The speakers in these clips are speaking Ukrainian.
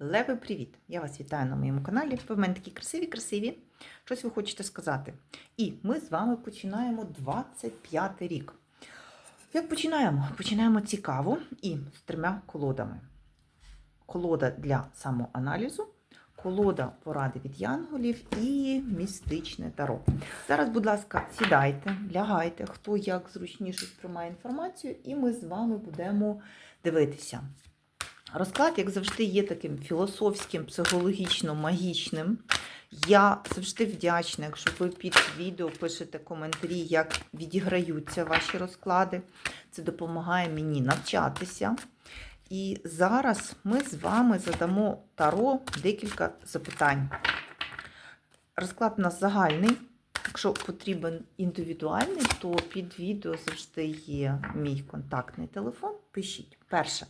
Леви, привіт! Я вас вітаю на моєму каналі. Ви в мене такі красиві, красиві. Щось ви хочете сказати. І ми з вами починаємо 25 рік. Як починаємо? Починаємо цікаво і з трьома колодами. Колода для самоаналізу, колода поради від янголів і містичне таро. Зараз, будь ласка, сідайте, лягайте, хто як зручніше сприймає інформацію, і ми з вами будемо дивитися. Розклад, як завжди, є таким філософським, психологічно-магічним. Я завжди вдячна, якщо ви під відео пишете коментарі, як відіграються ваші розклади. Це допомагає мені навчатися. І зараз ми з вами задамо Таро декілька запитань. Розклад у нас загальний. Якщо потрібен індивідуальний, то під відео завжди є мій контактний телефон. Пишіть. Перше,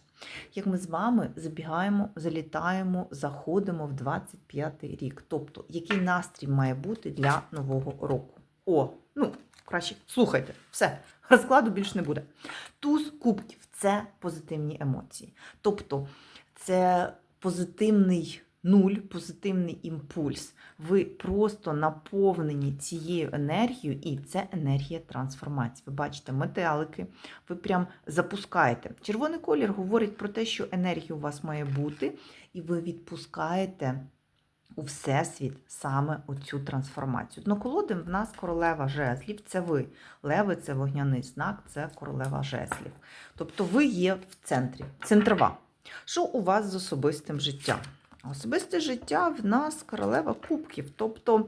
як ми з вами забігаємо, залітаємо, заходимо в 25-й рік. Тобто, який настрій має бути для нового року? О, ну, краще слухайте, все, розкладу більше не буде. Туз кубків це позитивні емоції. Тобто, це позитивний нуль, позитивний імпульс. Ви просто наповнені цією енергією, і це енергія трансформації. Ви бачите метелики, ви прям запускаєте. Червоний колір говорить про те, що енергія у вас має бути, і ви відпускаєте у всесвіт саме оцю трансформацію. Ну, в нас королева жезлів, це ви. Леви це вогняний знак, це королева жезлів. Тобто ви є в центрі, центрова. Що у вас з особистим життям? Особисте життя в нас королева кубків. Тобто е,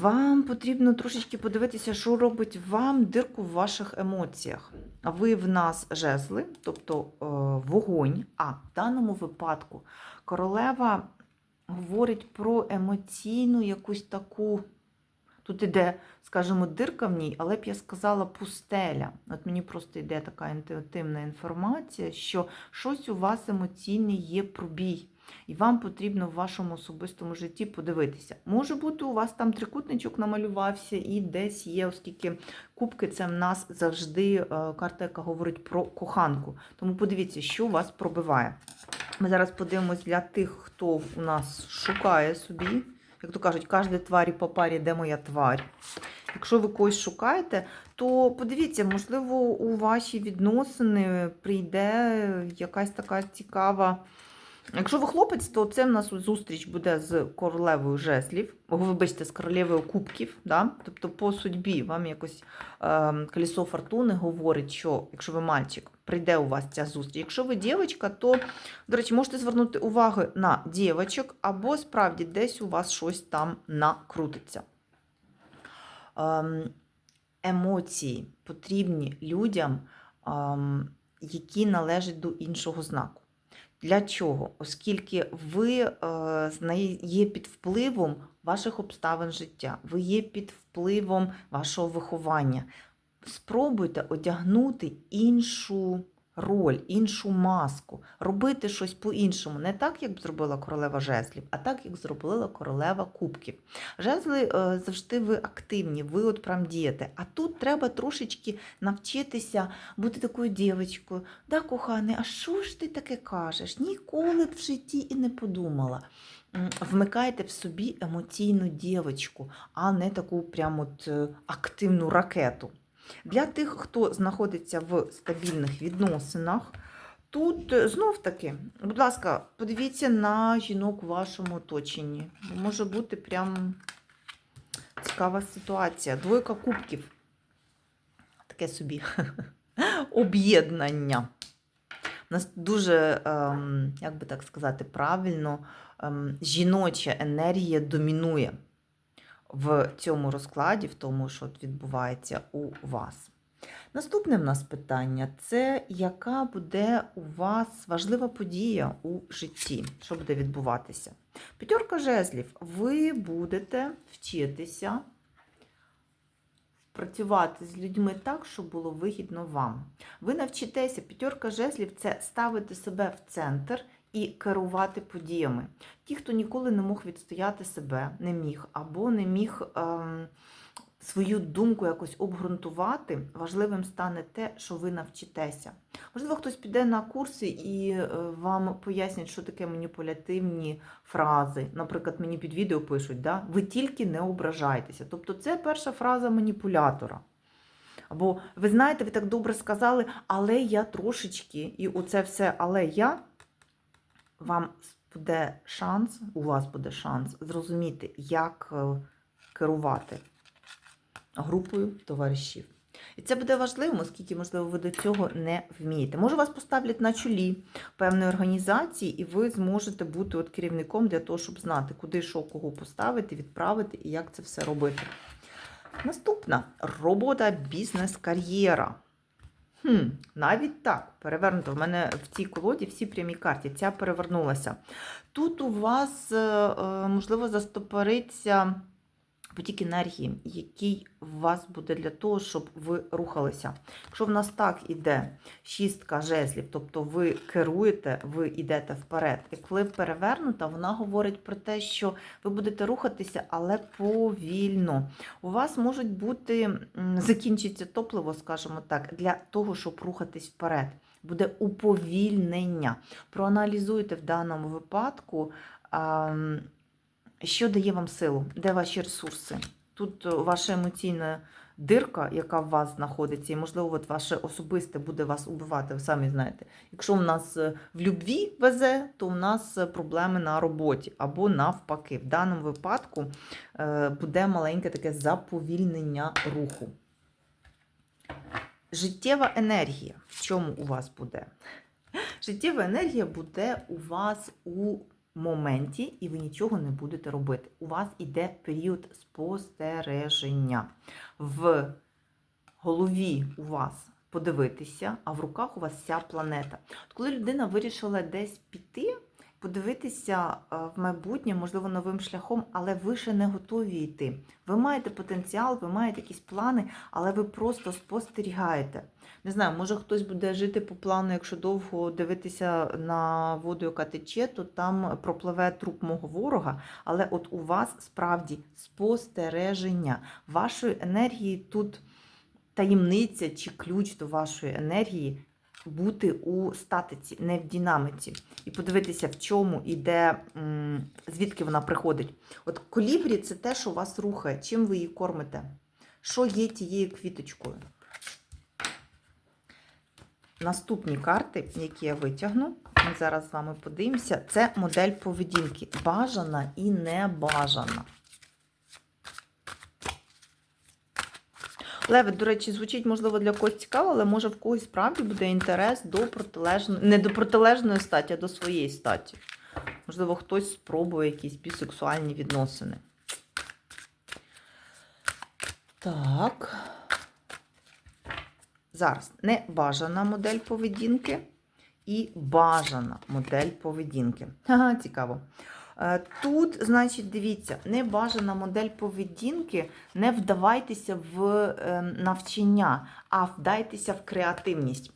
вам потрібно трошечки подивитися, що робить вам дирку в ваших емоціях. Ви в нас жезли, тобто е, вогонь. А в даному випадку королева говорить про емоційну якусь таку. Тут іде, скажімо, дирка в ній, але б я сказала пустеля. От мені просто йде така інтуїтивна інформація, що щось у вас емоційне є пробій. І вам потрібно в вашому особистому житті подивитися. Може бути, у вас там трикутничок намалювався і десь є, оскільки кубки це в нас завжди е, карта, яка говорить про коханку. Тому подивіться, що вас пробиває. Ми зараз подивимось для тих, хто у нас шукає собі. Як то кажуть, кожній тварі по парі, де моя тварь. Якщо ви когось шукаєте, то подивіться, можливо, у ваші відносини прийде якась така цікава. Якщо ви хлопець, то це в нас зустріч буде з королевою жезлів, вибачте, з королевою кубків. Да? Тобто по судьбі вам якось е, колесо фортуни говорить, що якщо ви мальчик, прийде у вас ця зустріч. Якщо ви дівчинка, то, до речі, можете звернути увагу на дівчинок, або справді десь у вас щось там накрутиться. Ем, емоції потрібні людям, ем, які належать до іншого знаку. Для чого? Оскільки ви е, є під впливом ваших обставин життя, ви є під впливом вашого виховання. Спробуйте одягнути іншу роль, іншу маску, робити щось по-іншому. Не так, як зробила королева жезлів, а так, як зробила королева кубків. Жезли е, завжди ви активні, ви от прям дієте. А тут треба трошечки навчитися бути такою дівчинкою. Да, коханий, а що ж ти таке кажеш? Ніколи в житті і не подумала. Вмикайте в собі емоційну дівчинку, а не таку прям от е, активну ракету. Для тих, хто знаходиться в стабільних відносинах, тут е, знов таки, будь ласка, подивіться на жінок у вашому оточенні. Може бути прям цікава ситуація. Двойка кубків. Таке собі об'єднання. У нас дуже, ем, як би так сказати, правильно, ем, жіноча енергія домінує в цьому розкладі, в тому, що відбувається у вас. Наступне в нас питання це яка буде у вас важлива подія у житті, що буде відбуватися? П'ятерка жезлів. Ви будете вчитися працювати з людьми так, щоб було вигідно вам. Ви навчитеся, п'ятерка жезлів це ставити себе в центр і керувати подіями. Ті, хто ніколи не мог відстояти себе, не міг, або не міг ем, свою думку якось обґрунтувати, важливим стане те, що ви навчитеся. Можливо, хтось піде на курси і е, вам пояснять, що таке маніпулятивні фрази. Наприклад, мені під відео пишуть, да? ви тільки не ображайтеся. Тобто це перша фраза маніпулятора. Або ви знаєте, ви так добре сказали, але я трошечки, і оце все, але я вам буде шанс, у вас буде шанс зрозуміти, як е, керувати групою товаришів. І це буде важливо, оскільки, можливо, ви до цього не вмієте. Може, вас поставлять на чолі певної організації, і ви зможете бути от керівником для того, щоб знати, куди що кого поставити, відправити і як це все робити. Наступна робота, бізнес, кар'єра. Хм, навіть так, перевернуто. В мене в цій колоді всі прямі карті. Ця перевернулася. Тут у вас, е, е, можливо, застопориться потік енергії, який у вас буде для того, щоб ви рухалися. Якщо в нас так іде шістка жезлів, тобто ви керуєте, ви йдете вперед. І коли перевернута, вона говорить про те, що ви будете рухатися, але повільно. У вас можуть бути, закінчиться топливо, скажімо так, для того, щоб рухатись вперед. Буде уповільнення. Проаналізуйте в даному випадку. Що дає вам силу? Де ваші ресурси? Тут е, ваша емоційна дирка, яка в вас знаходиться, і, можливо, от ваше особисте буде вас убивати, ви самі знаєте. Якщо в нас е, в любві везе, то у нас е, проблеми на роботі або навпаки. В даному випадку буде маленьке таке заповільнення руху. Життєва енергія. В чому у вас буде? Життєва енергія буде у вас у моменті, і ви нічого не будете робити. У вас іде період спостереження. В голові у вас подивитися, а в руках у вас вся планета. От коли людина вирішила десь піти, подивитися е, в майбутнє, можливо, новим шляхом, але ви ще не готові йти. Ви маєте потенціал, ви маєте якісь плани, але ви просто спостерігаєте. Не знаю, може хтось буде жити по плану, якщо довго дивитися на воду, яка тече, то там пропливе труп мого ворога. Але от у вас справді спостереження вашої енергії тут таємниця чи ключ до вашої енергії бути у статиці, не в динаміці. І подивитися, в чому і де, звідки вона приходить. От колібрі це те, що вас рухає, чим ви її кормите, що є тією квіточкою. Наступні карти, які я витягну, ми зараз з вами подивимося, це модель поведінки. Бажана і небажана. Леви, до речі, звучить, можливо, для когось цікаво, але може в когось справді буде інтерес до протилежної, не до протилежної статі, а до своєї статі. Можливо, хтось спробує якісь бісексуальні відносини. Так. Зараз небажана модель поведінки і бажана модель поведінки. Ага, цікаво. Е, Тут, значить, дивіться, небажана модель поведінки, не вдавайтеся в е, навчання, а вдайтеся в креативність.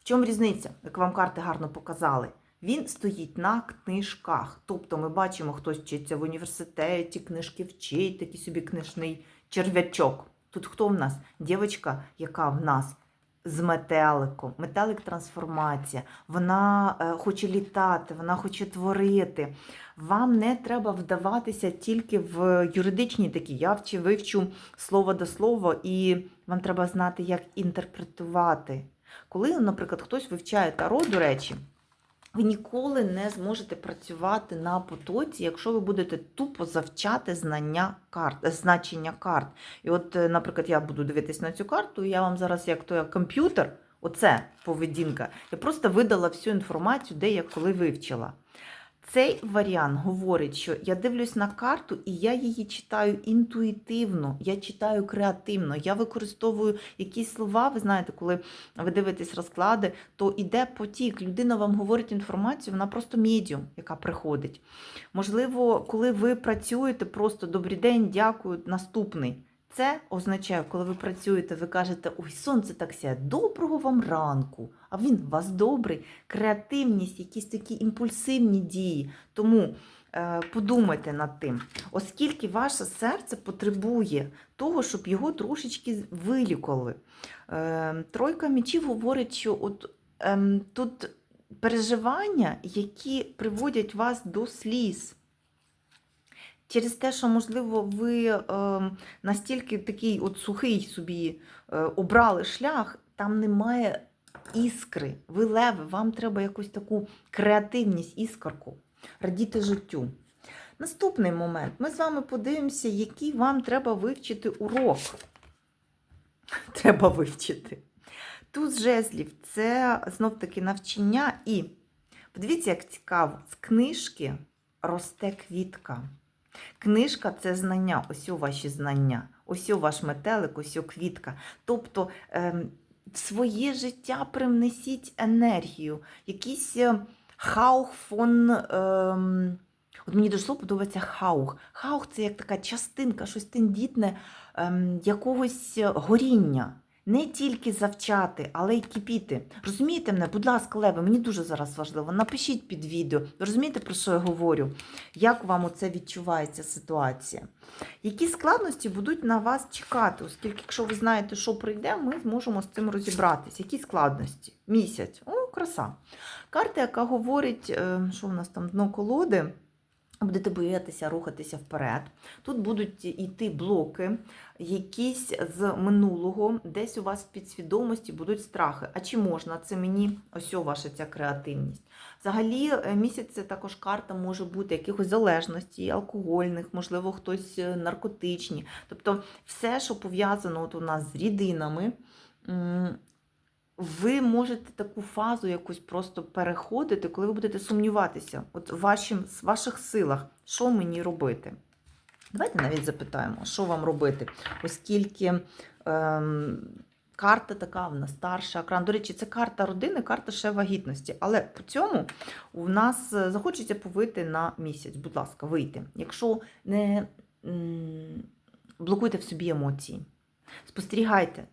В чому різниця, як вам карти гарно показали? Він стоїть на книжках. Тобто ми бачимо, хтось вчиться в університеті, книжки вчить, такий собі книжний черв'ячок. Тут хто в нас? Дівчинка, яка в нас з метеликом, метелик трансформація, вона е, хоче літати, вона хоче творити. Вам не треба вдаватися тільки в юридичні такі. Я вчу, вивчу слово до слова, і вам треба знати, як інтерпретувати. Коли, наприклад, хтось вивчає таро, до речі, ви ніколи не зможете працювати на потоці, якщо ви будете тупо завчати знання карт, значення карт. І от, е, наприклад, я буду дивитись на цю карту, і я вам зараз, як то як комп'ютер, оце поведінка, я просто видала всю інформацію, де я коли вивчила. Цей варіант говорить, що я дивлюсь на карту і я її читаю інтуїтивно, я читаю креативно, я використовую якісь слова. Ви знаєте, коли ви дивитесь розклади, то іде потік. Людина вам говорить інформацію, вона просто медіум, яка приходить. Можливо, коли ви працюєте, просто добрий день, дякую, наступний. Це означає, коли ви працюєте, ви кажете, ой, сонце так сяє, доброго вам ранку. А він у вас добрий, креативність, якісь такі імпульсивні дії. Тому е, подумайте над тим, оскільки ваше серце потребує того, щоб його трошечки вилікували. Е, тройка мечів говорить, що от, ем, тут переживання, які приводять вас до сліз. Через те, що, можливо, ви е, настільки такий от сухий собі е, обрали шлях, там немає іскри. Ви леви, вам треба якусь таку креативність, іскорку, радіти життю. Наступний момент. Ми з вами подивимося, який вам треба вивчити урок. Треба вивчити. Туз жезлів це знов-таки навчання. І подивіться, як цікаво, з книжки росте квітка. Книжка це знання, ось ваші знання, ось ваш метелик, ось квітка. Тобто ем, в своє життя привнесіть енергію, якийсь е, хаух фон. Ем, От мені дуже подобається хаух. Хаух це як така частинка, щось тендітне ем, якогось горіння. Не тільки завчати, але й кипіти. Розумієте мене? Будь ласка, Леви, мені дуже зараз важливо. Напишіть під відео. Розумієте, про що я говорю? Як вам оце відчувається ситуація? Які складності будуть на вас чекати, оскільки, якщо ви знаєте, що прийде, ми зможемо з цим розібратися. Які складності? Місяць. О, краса. Карта, яка говорить, е, що в нас там дно колоди. Будете боятися рухатися вперед. Тут будуть йти блоки, якісь з минулого, десь у вас в підсвідомості будуть страхи. А чи можна це мені? Ось ваша ця креативність. Взагалі, е, місяць це також карта може бути якихось залежностей, алкогольних, можливо, хтось е, наркотичні. Тобто, все, що пов'язано от у нас з рідинами. Ви можете таку фазу якусь просто переходити, коли ви будете сумніватися от вашим, в ваших силах, що мені робити. Давайте навіть запитаємо, що вам робити, оскільки ем, карта така в нас старша екран. До речі, це карта родини, карта ще вагітності. Але по цьому у нас е, захочеться повити на місяць. Будь ласка, вийти. Якщо не блокуйте в собі емоції, спостерігайте.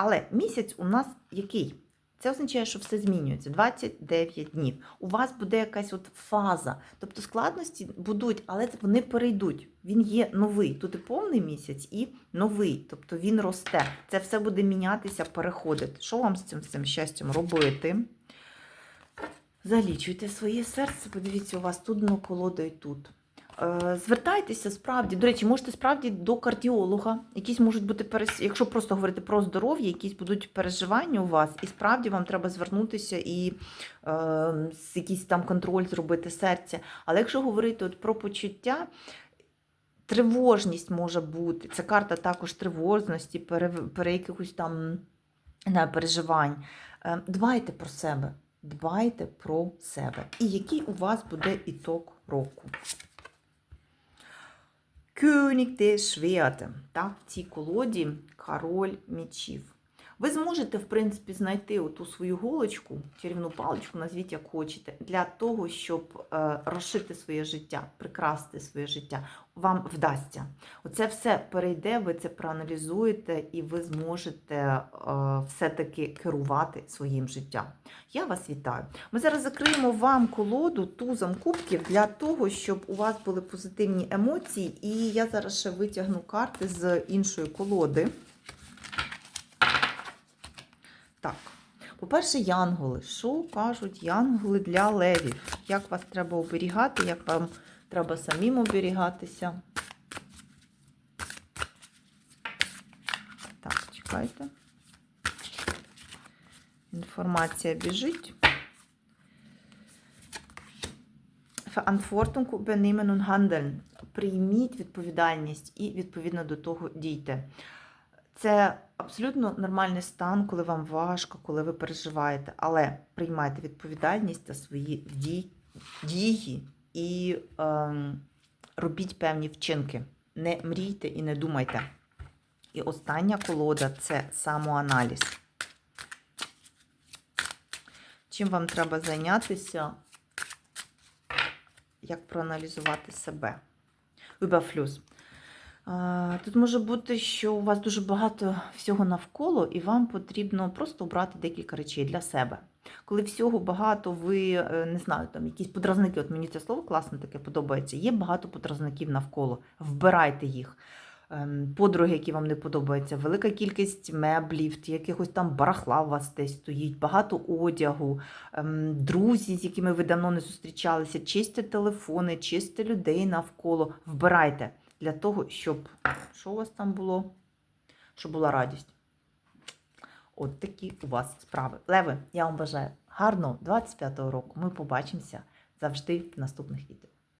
Але місяць у нас який? Це означає, що все змінюється 29 днів. У вас буде якась от фаза. Тобто складності будуть, але вони перейдуть. Він є новий. Тут і повний місяць, і новий. Тобто він росте. Це все буде мінятися, переходити. Що вам з цим, з цим щастям робити? Залічуйте своє серце. Подивіться, у вас тут дно колода і тут. Е, Звертайтеся справді. До речі, можете справді до кардіолога. Якісь можуть бути перес... якщо просто говорити про здоров'я, якісь будуть переживання у вас, і справді вам треба звернутися і е, якийсь там контроль зробити серця. Але якщо говорити от про почуття, тривожність може бути. Це карта також тривожності, пере, пере якихось там не, переживань. Е, Дбайте про себе. Дбайте про себе. І який у вас буде іток року? Des Schwerten. Так, в цій колоді король мечів. Ви зможете, в принципі, знайти оту свою голочку, чарівну паличку, назвіть як хочете, для того, щоб е, розшити своє життя, прикрасити своє життя. Вам вдасться. Оце все перейде, ви це проаналізуєте, і ви зможете е, все-таки керувати своїм життям. Я вас вітаю. Ми зараз закриємо вам колоду тузом кубків для того, щоб у вас були позитивні емоції. І я зараз ще витягну карти з іншої колоди. Так, по-перше, янголи. Що кажуть янголи для левів? Як вас треба оберігати, як вам треба самим оберігатися? Так, чекайте. Інформація біжить. Verantwortung übernehmen. Прийміть відповідальність і відповідно до того дійте. Це абсолютно нормальний стан, коли вам важко, коли ви переживаєте, але приймайте відповідальність за свої дії і ем, робіть певні вчинки. Не мрійте і не думайте. І остання колода це самоаналіз. Чим вам треба зайнятися? Як проаналізувати себе? Überfluss. Е, Тут може бути, що у вас дуже багато всього навколо, і вам потрібно просто обрати декілька речей для себе. Коли всього багато, ви е, не знаю, там якісь подразники, от мені це слово класно таке подобається. Є багато подразників навколо. Вбирайте їх. Ем, Подруги, які вам не подобаються, велика кількість меблів, якихось там барахла у вас десь стоїть, багато одягу, ем, друзі, з якими ви давно не зустрічалися, чисті телефони, чисті людей навколо. Вбирайте для того, щоб що у вас там було? Щоб була радість. От такі у вас справи. Леви, я вам бажаю гарного 25-го року. Ми побачимося завжди в наступних відео.